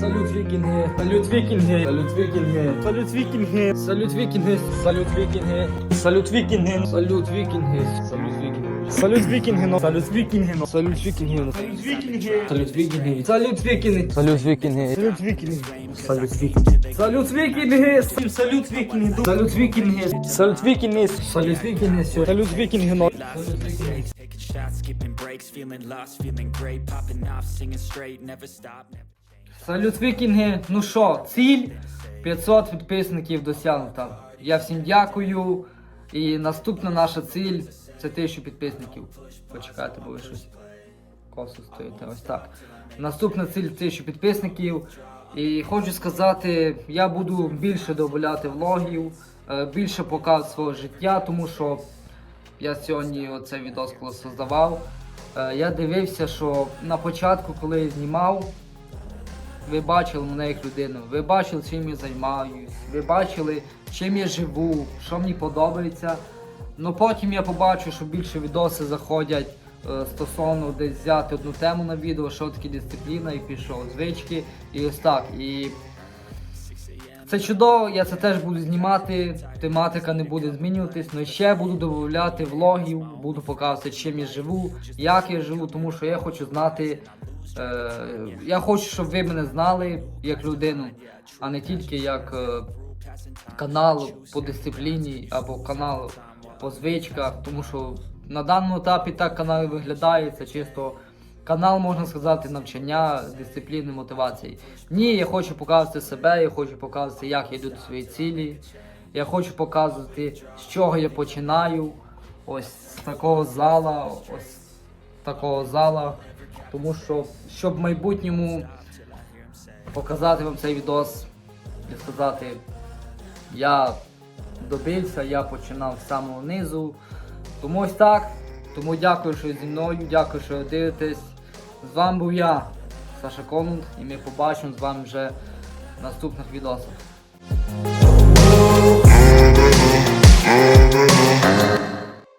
Салют вікінги, салют вікінги, салют вікінги, салют вікінги, салют вікінги, салют вікінги, салют вікінги, салют вікінги, салют вікінги, салют вікінги, ну, салют вікінги, ну, салют вікінги, ну, салют вікінги, салют вікінги, салют вікінги, салют вікінги, салют вікінги, салют вікінги, салют вікінги, салют вікінги, салют вікінги, салют вікінги, салют вікінги, салют вікінги, ну, салют вікінги. Taking shots, skipping breaks, feeling lost, feeling great, popping off, singing straight, never stop, never. Салют вікінги. Ну що, ціль 500 підписників досягнута. Я всім дякую. І наступна наша ціль це 1000 підписників. Почекайте, бо ви щось косо стоїте. Ось так. Наступна ціль 1000 підписників. І хочу сказати, я буду більше додавати влогів, е, більше показувати свого життя, тому що я сьогодні оце відео коли создавав. е, Я дивився, що на початку, коли я знімав, ви бачили мене як людину, ви бачили, чим я займаюсь, ви бачили, чим я живу, що мені подобається. Ну потім я побачу, що більше відоси заходять е, стосовно десь взяти одну тему на відео, що таке дисципліна, і пішов звички, і ось так. І це чудово, я це теж буду знімати, тематика не буде змінюватись, але ще буду додавати влогів, буду показувати, чим я живу, як я живу, тому що я хочу знати. Е, я хочу, щоб ви мене знали як людину, а не тільки як е, канал по дисципліні або канал по звичках, тому що на даному етапі так канал виглядає, це чисто канал, можна сказати, навчання, дисципліни, мотивації. Ні, я хочу показувати себе, я хочу показувати, як я йду до своєї цілі. Я хочу показувати, з чого я починаю. Ось з такого зала, ось з такого зала. Тому що, щоб в майбутньому показати вам цей відос і сказати, я добився, я починав з самого низу. Тому ось так. Тому дякую, що зі мною, дякую, що ви дивитесь. З вами був я, Саша Конунд, і ми побачимо з вами вже в наступних відосах.